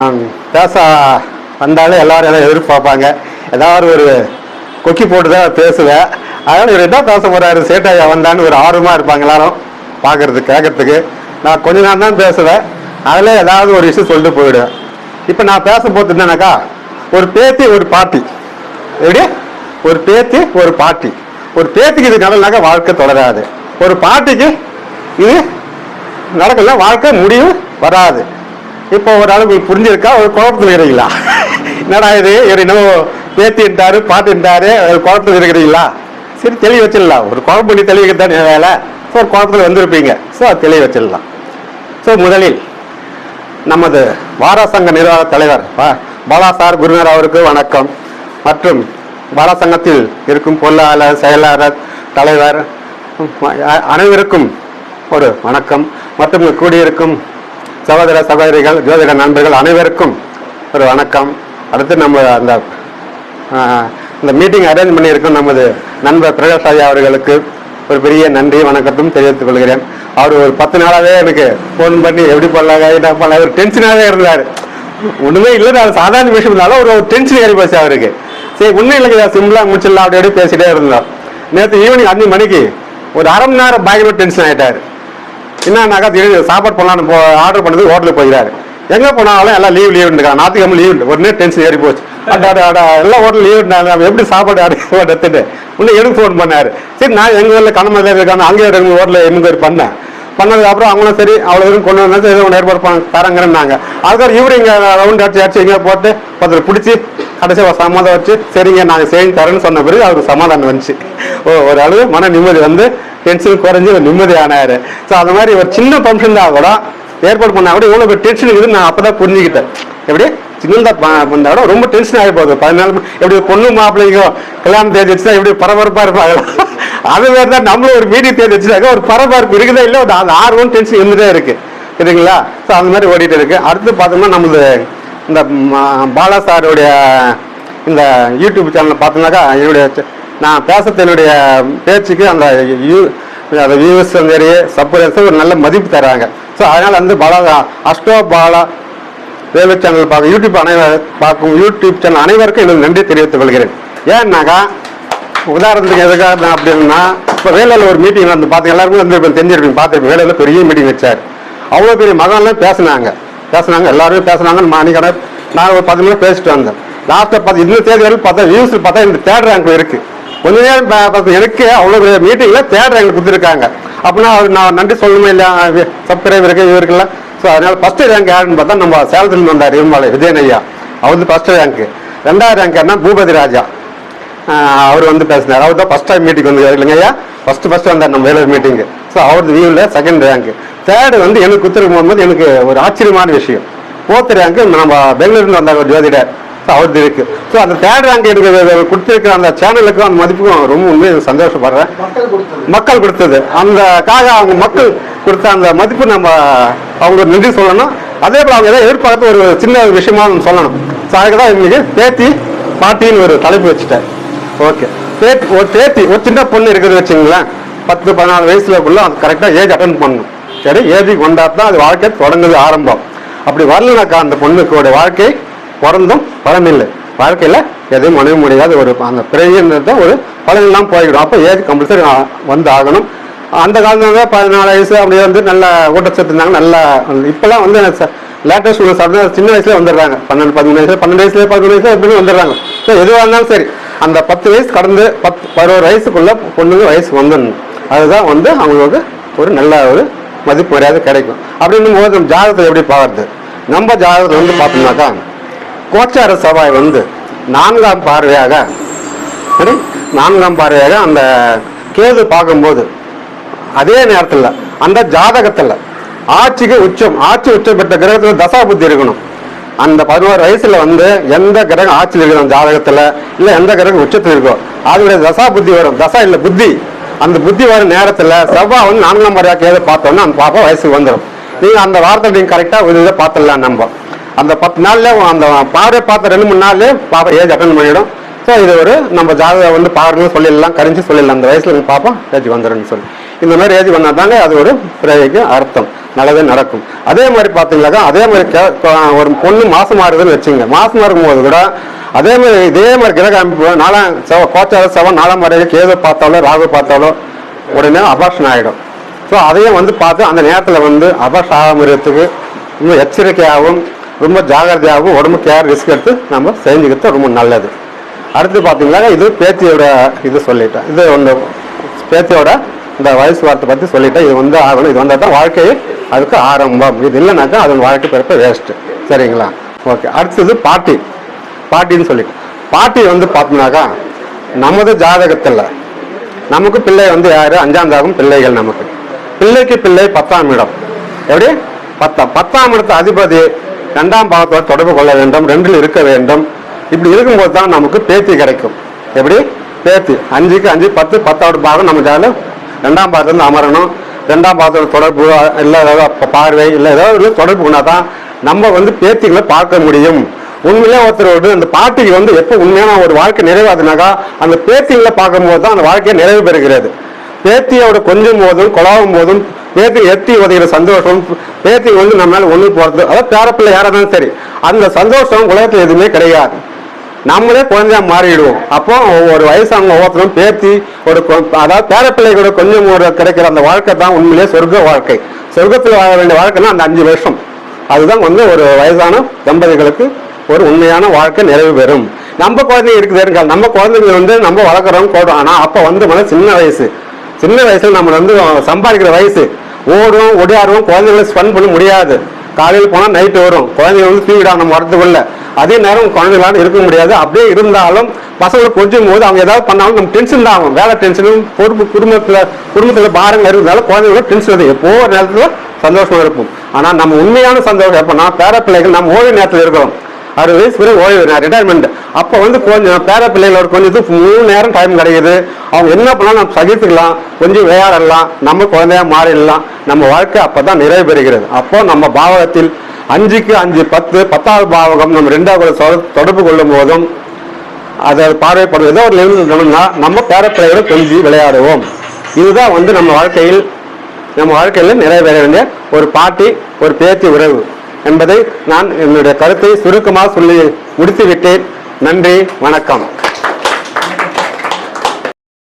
பேச வந்தாலே எல்லாரும் எல்லாம் எதிர்பார்ப்பாங்க. ஏதாவது ஒரு கொக்கி போட்டு தான் பேசுவேன் அதனால் இவர் என்ன பேச போகிறாரு சேட்டையா வந்தான்னு ஒரு ஆர்வமாக இருப்பாங்க எல்லாரும் பார்க்கறதுக்கு கேட்கறதுக்கு நான் கொஞ்ச நேரம் தான் பேசுவேன். அதில் ஏதாவது ஒரு விஷயம் சொல்லிட்டு போயிடுவேன். இப்போ நான் பேச போகிறது என்னன்னாக்கா ஒரு பேத்தி ஒரு பாட்டி. எப்படி? ஒரு பேத்தி ஒரு பாட்டி. ஒரு பேத்திக்கு இது நடனாக்கா வாழ்க்கை தொடராது. ஒரு பாட்டிக்கு இது நடக்கல வாழ்க்கை முடிவு வராது. இப்போ ஒரு ஆளு உங்களுக்கு புரிஞ்சிருக்கா? ஒரு குழப்பத்தில் இருக்கிறீங்களா? என்னடா இது? இவர் என்னவோ பேத்தின்ட்டாரு பாட்டுன்ட்டாரு ஒரு குழப்பத்தில் இருக்கிறீங்களா? சரி தெளிவு வச்சிடலாம். ஒரு குழப்பம் பண்ணி தெளிவுக்கு தானே வேலை. ஸோ ஒரு குழப்பத்தில் வந்திருப்பீங்க. ஸோ அது தெளிவு வச்சிடலாம். ஸோ முதலில் நமது வாராசங்க நிர்வாக தலைவர் பாலா சார் குருநார் அவருக்கு வணக்கம். மற்றும் பாலா சங்கத்தில் இருக்கும் பொருளாளர் செயலாளர் தலைவர் அனைவருக்கும் ஒரு வணக்கம். மற்றும் கூடியிருக்கும் சகோதர சகோதரிகள் ஜோதிட நண்பர்கள் அனைவருக்கும் ஒரு வணக்கம். அடுத்து நம்ம அந்த இந்த மீட்டிங் அரேஞ்ச் பண்ணியிருக்கும் நமது நண்பர் பிரகாஷ் ஐயா அவர்களுக்கு ஒரு பெரிய நன்றி வணக்கத்தும் தெரிவித்துக் கொள்கிறேன். அவர் ஒரு பத்து நாளாகவே எனக்கு ஃபோன் பண்ணி எப்படி பண்ணலாங்க என்ன பண்ணலாம் ஒரு டென்ஷனாகவே இருந்தார். ஒன்றுமே இல்லை அது சாதாரண விஷயம் இருந்தாலும் ஒரு டென்ஷன் ஏறி போச்சு அவருக்கு. சரி ஒன்றும் இல்லைங்க சிம்பிளாக முடிச்சிடலாம் அப்படி அப்படியே பேசிகிட்டே இருந்தோம். நேற்று ஈவினிங் அஞ்சு மணிக்கு ஒரு அரை மணி நேரம் பயங்கர டென்ஷன் ஆகிட்டார் என்னன்னாக்கா திடீர்னு சாப்பாடு பண்ணலான்னு போ ஆர்டர் பண்ணது ஹோட்டலுக்கு போயிடாரு எங்கே போனாலும் எல்லாம் லீவ் லீவ் இருக்கா ஞாத்திக்கிழமை லீவ் உடனே டென்ஷன் ஏறி போச்சு. அட, அட, எல்லாம் ஹோட்டல் லீவ் நம்ம எப்படி சாப்பாடு ஆர்டர் எடுத்துட்டு இன்னும் எனக்கு ஃபோன் பண்ணார். சரி நான் எங்கள் ஊரில் கணமலையில் இருக்காங்க அங்கே ரெண்டு ஹோட்டலில் என்கொயரி பண்ணேன். பண்ணதுக்கப்புறம் அவங்களும் சரி அவ்வளோ தூரம் கொண்டு வந்தா சரி ஒன்று ஏற்பாடு பண்ண தரங்கிறேன்னாங்க. அதுக்கப்புறம் இவரு இங்கே ரவுண்ட் அடிச்சு அடிச்சு இங்கே போட்டு ஒருத்தர் பிடிச்சி கடைசியாக ஒரு சமாதானம் வச்சு சரிங்க நாங்கள் செஞ்சு தரேன்னு சொன்ன பிறகு அவருக்கு சமாதானம் வந்துச்சு. ஓ ஒரு அளவு மன நிம்மதி வந்து டென்ஷன் குறைஞ்சி ஒரு நிம்மதி ஆனாரு ஸோ அது மாதிரி ஒரு சின்ன ஃபங்க்ஷன் தான் கூட ஏற்பாடு பண்ணா கூட இவ்வளோ டென்ஷன் இருக்குதுன்னு நான் அப்போ தான் புரிஞ்சுக்கிட்டேன். எப்படி? சின்னதாக பண்ணா கூட ரொம்ப டென்ஷன் ஆகி போகுது. பதினாலு எப்படி பொண்ணு மாப்பிள்ளைக்கும் கல்யாணம் தேதி வச்சுதான் எப்படி பரபரப்பாக இருப்பாங்க? அது மாதிரி தான் நம்மளும் ஒரு மீடியம் தேதி வச்சுட்டாக்க ஒரு பரபரப்பு இருக்குதா இல்லை ஒரு அந்த ஆர்வம் டென்ஷன் இருந்துகிட்டே இருக்கு. சரிங்களா? ஸோ அந்த மாதிரி ஓடிட்டு இருக்கு. அடுத்து பார்த்தோம்னா நம்மளது இந்த பாலா சாருடைய இந்த யூடியூப் சேனலில் பார்த்தோம்னாக்கா என்னுடைய நான் பேசுறது என்னுடைய பேச்சுக்கு அந்த யூ அந்த வியூஸ் சரி சப்போர்ட்ஸ் ஒரு நல்ல மதிப்பு தராங்க ஸோ அதனால் வந்து பாலா அஷ்டோ பாலா ரேடியோ சேனல் பார்க்க யூடியூப் அனைவர் பார்க்கும் யூடியூப் சேனல் அனைவருக்கும் எனக்கு நன்றி தெரிவித்துக் கொள்கிறேன். ஏன்னாக்கா உதாரணத்துக்கு எதுக்காக நான் அப்படின்னா இப்போ வேலையில் ஒரு மீட்டிங் வந்து பார்த்து எல்லாருக்கும் வந்து இப்போ தெரிஞ்சிருப்பீங்க பார்த்துருப்பீங்க வேலையில் பெரிய மீட்டிங் வச்சார். அவ்வளோ பெரிய மகன்லாம் பேசுனாங்க. பேசுனாங்க எல்லாருமே பேசினாங்க மணிக்கணக்கு நான் ஒரு பத்து மணி பேசிட்டு வந்தேன். லாஸ்ட்டாக பார்த்து இந்த தேதி வரைக்கும் பார்த்தா வியூஸ் பார்த்தா இந்த தேர்ட் ரேங்க் இருக்குது கொஞ்ச நேரம் பார்த்து எனக்கு அவ்வளோ பெரிய மீட்டிங்கில் தேர்ட் எங்களுக்கு கொடுத்துருக்காங்க. அப்படின்னா அவர் நான் நன்றி சொல்லணுமே இல்லையா? சப்ஸ்கிரைபருக்கு இவருக்கெல்லாம். ஸோ அதனால ஃபர்ஸ்ட் ரேங்க் யாருன்னு பார்த்தா நம்ம சேலத்தில் வந்தார் இருமலை விஜயன் ஐயா. அவர் வந்து ஃபர்ஸ்ட் ரேங்க் ரெண்டாவது ரேங்க் என்ன பூபதி ராஜா. அவர் வந்து பேசினார். அவர் தான் ஃபஸ்ட் டைம் மீட்டிங் வந்து இல்லைங்க ஐயா? ஃபர்ஸ்ட் ஃபர்ஸ்ட் வந்தார் நம்ம வேலூர் மீட்டிங்கு ஸோ அவரது வியூவில் செகண்ட் ரேங்க் தேர்டு வந்து எனக்கு குத்துருக்கும் போகும்போது எனக்கு ஒரு ஆச்சரியமான விஷயம். ஃபோர்த் ரேங்க் நம்ம பெங்களூர்லேருந்து வந்தார் ஒரு ஜோதிடர். அவரது இருக்கு ஸோ அந்த தேர்ட் ரேங்க் எனக்கு கொடுத்துருக்கிற அந்த சேனலுக்கும் அந்த மதிப்புக்கும் ரொம்ப உண்மையை சந்தோஷப்படுறேன். மக்கள் கொடுத்தது. அந்த காக அவங்க மக்கள் கொடுத்த அந்த மதிப்பு நம்ம அவங்களுக்கு நன்றி சொல்லணும். அதே போல அவங்க ஏதாவது எதிர்பார்த்து ஒரு சின்ன விஷயமா நம்ம சொல்லணும். ஸோ அதுக்கு தான் இன்னைக்கு பேத்தி பாட்டின்னு ஒரு தலைப்பு வச்சுட்டேன். ஓகே பேத்தி ஒரு பேத்தி ஒரு சின்ன பொண்ணு இருக்குது வச்சுங்களேன். பத்து பதினாலு வயசுலக்குள்ள அது கரெக்டாக ஏஜ் அட்டன் பண்ணணும். சரி ஏஜுக்கு வந்தா தான் அது வாழ்க்கை தொடங்குது ஆரம்பம். அப்படி வரலனாக்கா அந்த பொண்ணுக்கு வாழ்க்கை பிறந்தும் பலனில்லை. வாழ்க்கையில் எதையும் அணுக முடியாத ஒரு அந்த பிறவின்றது ஒரு பலனெல்லாம் போய்கிடும் அப்போ ஏஜ் கம்பல்சரி வந்து ஆகணும் அந்த காலத்துல பதினாலு வயசு அப்படியே வந்து நல்ல ஊட்டச்சத்து இருந்தாங்க நல்லா இப்போலாம் வந்து லேட்டஸ்ட் உள்ள சாப்பிட்டு சின்ன வயசுல வந்துடுறாங்க. பன்னெண்டு பதிமூணு வயசுல பன்னெண்டு வயசுல பதிமூணு வயசுல எப்படி வந்துடுறாங்க. ஸோ எதுவாக இருந்தாலும் சரி அந்த பத்து வயசு கடந்து பத்து பதினோரு வயசுக்குள்ள பொண்ணுங்க வயசு வந்துடணும். அதுதான் வந்து அவங்களுக்கு ஒரு நல்ல ஒரு மதிப்பு மரியாதை கிடைக்கும். அப்படின்னும் போது நம்ம ஜாதகத்தை எப்படி பார்க்கறது? நம்ம ஜாதகத்தை வந்து பார்த்தோம்னாக்கா கோச்சார செவ்வாய் வந்து நான்காம் பார்வையாக சரி? நான்காம் பார்வையாக அந்த கேது பார்க்கும்போது அதே நேரத்தில் அந்த ஜாதகத்தில் ஆட்சிக்கு உச்சம் ஆட்சி உச்சம் பெற்ற கிரகத்தில் தசா புத்தி இருக்கணும். அந்த பதினோரு வயசுல வந்து எந்த கிரகம் ஆட்சியில் இருக்கணும் ஜாதகத்தில்? இல்லை எந்த கிரகம் உச்சத்தில் இருக்கோ அதனுடைய தசா புத்தி வரும். தசா இல்லை புத்தி. அந்த புத்தி வர நேரத்தில் செவ்வாய் வந்து நான்காம் முறையாக கேது பார்த்தோன்னா அந்த பாப்பா வயசுக்கு வந்துடும் நீங்கள் அந்த வார்த்தை நீங்கள் கரெக்டாக ஒரு இதை பார்த்துடலாம் நம்ம. அந்த பத்து நாள்ல அந்த பார்வை பார்த்த ரெண்டு மூணு நாள் பாப்பா ஏஜ் அட்டன் பண்ணிடும். ஸோ இது ஒரு நம்ம ஜாதகம் வந்து பாருன்னு சொல்லிடலாம் கரிஞ்சு சொல்லிடலாம். அந்த வயசுல நீங்க பாப்பா ஏஜ் வந்துடும்னு சொல்லி. இந்த மாதிரி ஏஜ் வந்தால் தாங்க அது ஒரு பிறவிக்கு அர்த்தம். நல்லதே நடக்கும். அதே மாதிரி பார்த்தீங்கன்னாக்கா அதே மாதிரி ஒரு பொண்ணு மாசம் மாறுதுன்னு வச்சுங்க மாசம் இருக்கும் போது கூட அதே மாதிரி இதே மாதிரி கிரக அமைப்பு நாலாம் செவ கோச்சார செவன் நாலாம் முறையை கேது பார்த்தாலோ ராகு பார்த்தாலோ உடனே அபார்ஷன் ஆகிடும் ஸோ அதையும் வந்து பார்த்து அந்த நேரத்தில் வந்து அபார்ஷன் ஆகாம இருக்கிறதுக்கு எச்சரிக்கையாகவும் ரொம்ப ஜாகிரதையாகவும் உடம்பு கேர் ரிஸ்க் எடுத்து நம்ம செஞ்சுக்கிறது ரொம்ப நல்லது. அடுத்து பார்த்தீங்கன்னா இது பேத்தியோட இது சொல்லிட்டேன். இது ஒன்று பேத்தியோட இந்த வயசு வார்த்தை பற்றி சொல்லிட்டேன். இது வந்து ஆகணும். இது வந்தால் தான் வாழ்க்கை அதுக்கு ஆரம்பம். இது இல்லைனாக்கா அதன் வாழ்க்கை பிறப்ப வேஸ்ட்டு சரிங்களா? ஓகே அடுத்தது பாட்டி. பாட்டின்னு சொல்லிட்டு பாட்டி வந்து பார்த்தோம்னாக்கா நமது ஜாதகத்தில் நமக்கு பிள்ளை வந்து யார்? அஞ்சாம் தாகம் பிள்ளைகள் நமக்கு. பிள்ளைக்கு பிள்ளை பத்தாம் இடம். எப்படி? பத்தாம் பத்தாம் இடத்து அதிபதி ரெண்டாம் பாவத்தோட தொடர்பு கொள்ள வேண்டும் ரெண்டில் இருக்க வேண்டும். இப்படி இருக்கும்போது தான் நமக்கு பேத்தி கிடைக்கும். எப்படி? பேத்தி. அஞ்சுக்கு அஞ்சு பத்து பத்தாவது பாகம் நம்ம ரெண்டாம் பாகத்துலேருந்து அமரணும். ரெண்டாம் பாகத்தோட தொடர்பு இல்லை ஏதாவது பார்வை இல்லை ஏதாவது தொடர்பு கொண்டா தான் நம்ம வந்து பேத்திகளை பார்க்க முடியும். உண்மையிலே ஒருத்தரோடு அந்த பாட்டிக்கு வந்து எப்போ உண்மையான ஒரு வாழ்க்கை நிறைவாதுனாக்கா அந்த பேத்திகளை பார்க்கும்போது தான் அந்த வாழ்க்கையை நிறைவு பெறுகிறது. பேத்தியோட கொஞ்சம் போதும் கொலாவும் போதும் பேத்தி எத்தி உதைகிற சந்தோஷம் பேத்தி வந்து நம்ம மேல ஒண்ணு போறது அதாவது பேரப்பிள்ளை யாரா இருந்தாலும் சரி அந்த சந்தோஷம் உலகத்துல எதுவுமே கிடையாது. நம்மளே குழந்தையா மாறிடுவோம். அப்போ ஒரு வயசானவங்க ஒவ்வொருத்தரும் பேத்தி ஒரு அதாவது பேரப்பிள்ளைகளோட கொஞ்சம் ஒரு கிடைக்கிற அந்த வாழ்க்கை தான் உண்மையிலே சொர்க்க வாழ்க்கை. சொர்க்கத்தில் வாழ வேண்டிய வாழ்க்கைன்னா அந்த அஞ்சு வருஷம். அதுதான் வந்து ஒரு வயதான தம்பதிகளுக்கு ஒரு உண்மையான வாழ்க்கை நிறைவு பெறும். நம்ம குழந்தைங்க இருக்குது நம்ம குழந்தைங்க வந்து நம்ம வளர்க்குறோம் போடுறோம் ஆனால் அப்போ வந்து மன சின்ன வயசு. சின்ன வயசுல நம்ம வந்து சம்பாதிக்கிற வயசு. ஓடுவோம் ஒடியாடுவோம் குழந்தைகளை ஸ்பெண்ட் பண்ண முடியாது. காலையில் போனால் நைட்டு வரும் குழந்தைங்க வந்து தூங்கிடாம நம்ம வரதுக்குள்ள. அதே நேரம் குழந்தைகளால இருக்க முடியாது. அப்படியே இருந்தாலும் பசங்களை கொஞ்சம் போது அவங்க ஏதாவது பண்ணாலும் நம்ம டென்ஷன் தான் ஆகும். வேலை டென்ஷனும் பொறுப்பு குடும்பத்தில் குடும்பத்தில் பாரங்கள் இருந்தாலும் குழந்தைங்களோட டென்ஷன் வருது எப்போ ஒரு நேரத்தில் சந்தோஷமாக இருக்கும் ஆனால் நம்ம உண்மையான சந்தோஷம் எப்போனா பேர பிள்ளைகள் நம்ம ஓய்வு நேரத்தில் இருக்கிறோம். அறுபது வயசு பிறகு ஓய்வு ரிட்டையர்மெண்ட் அப்போ வந்து கொஞ்சம் பேர பிள்ளைகளோட கொஞ்சம் இது மூணு நேரம் டைம் கிடைக்குது. அவங்க என்ன பண்ணாலும்? நம்ம சகித்துக்கலாம் கொஞ்சம் விளையாடலாம். நம்ம குழந்தையா மாறிடலாம். நம்ம வாழ்க்கை அப்பதான் நிறைவு பெறுகிறது. அப்போ நம்ம பாவகத்தில் அஞ்சுக்கு அஞ்சு பத்து பத்தாவது பாவகம் நம்ம ரெண்டாவது தொடர்பு கொள்ளும் போதும் அதை பார்வைப்படும் ஏதோ ஒரு லெவலில் இருந்தோம்னா நம்ம பேரப்பிள்ளையோட கொஞ்சம் விளையாடுவோம். இதுதான் வந்து நம்ம வாழ்க்கையில் நம்ம வாழ்க்கையில் நிறைவேற வேண்டிய ஒரு பாட்டி ஒரு பேத்தி உறவு. என்பதை நான் என்னுடைய கருத்தை சுருக்கமாக சொல்லி முடித்துவிட்டேன். நன்றி வணக்கம்.